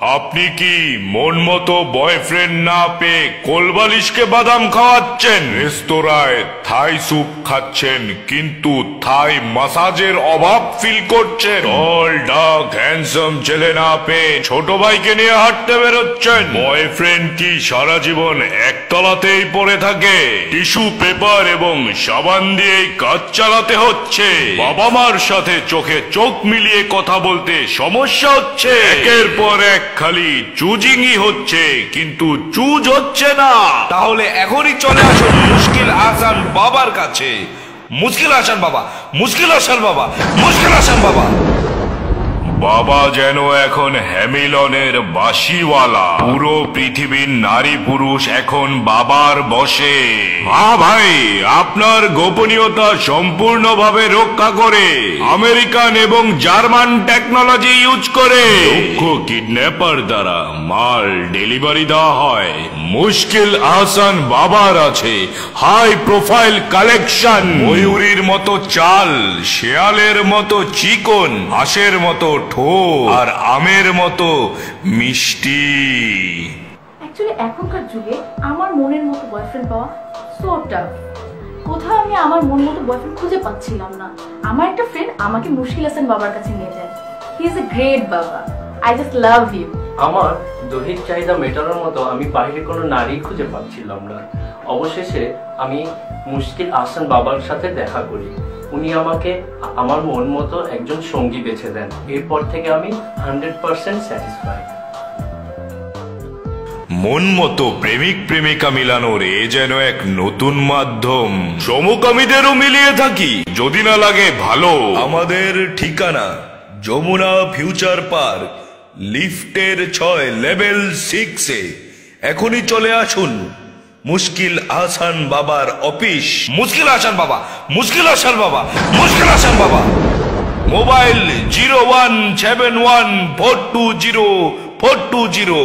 আপনি কি মন মতো বয়ফ্রেন্ড না পেয়ে কোলবালিশকে বাদাম খাওয়াচ্ছেন? রেস্তোরাঁয় থাই স্যুপ খাচ্ছেন, কিন্তু থাই মাসাজের অভাব ফিল করছেন। অল ডাক হ্যান্ডসাম ছেলে না পেয়ে ছোট ভাইকে নিয়ে হাঁটতে বেরোচ্ছেন। বয়ফ্রেন্ড কি সারা জীবন একতলাতেই পড়ে থাকে? টিস্যু পেপার এবং সাবান দিয়েই কাজ চালাতে হচ্ছে। বাবা মার সাথে চোখে চোখ মিলিয়ে কথা বলতে সমস্যা হচ্ছে। একের পর এক খালি চুজিংই হচ্ছে, কিন্তু চুজ হচ্ছে না। তাহলে এখনই চলে আসুন মুশকিল আসান বাবার কাছে। মুশকিল আসান বাবা, মুশকিল আসান বাবা, মুশকিল আসান বাবা। বাবা যেন এখন হ্যামিলনের বাসিওয়ালা পুরো পৃথিবীর নারী পুরুষ এখন বাবার বসে। হা ভাই, আপনার গোপনীয়তা সম্পূর্ণভাবে রক্ষা করে। আমেরিকান এবং জার্মান টেকনোলজি ইউজ করে। কিডন্যাপার দ্বারা মাল ডেলিভারি দেওয়া হয়। মুশকিল আহসান বাবার আছে। High profile collection. ময়ূরীর মতো চাল, শেয়ালের মতো চিকন, হাঁসের মতো ঠো আর আমের মতো মিষ্টি। অ্যাকচুয়ালি এখনকার যুগে আমার মনের মতো বয়ফ্রেন্ড পাওয়া সো টাফ কোথাও আমি আমার মন মতো বয়ফ্রেন্ড খুঁজে পাচ্ছিলাম না। আমার একটা ফ্রেন্ড আমাকে মুশকিল হাসান বাবার কাছে নিয়ে যায়। He is a great baba I just love you আমার দৈহিক চাহিদা মেটানোর মতো আমি বাইরে কোনো নারী খুঁজে পাচ্ছিলাম না। অবশেষে আমি মুশকিল আসান বাবার সাথে দেখা করি। উনি আমাকে আমার মন মতো একজন সঙ্গী বেছে দেন। এরপর থেকে আমি হান্ড্রেড পার্সেন্ট স্যাটিসফাইড। মন মতো প্রেমিক প্রেমিকা মিলানোর এ যেন এক নতুন মাধ্যম। সমকামীদেরও মিলিয়ে থাকি, যদি না লাগে ভালো। আমাদের ঠিকানা, যমুনা ফিউচার পার্ক, লিফটের ছয় লেভেল সিক্সে এখনই চলে আসুন মুশকিল আহসান বাবার অফিস। মুশকিল আহসান বাবা, মুশকিল আহসান বাবা, Mushkil Ahsan Baba. Mobile zero one seven one four two zero, four two zero.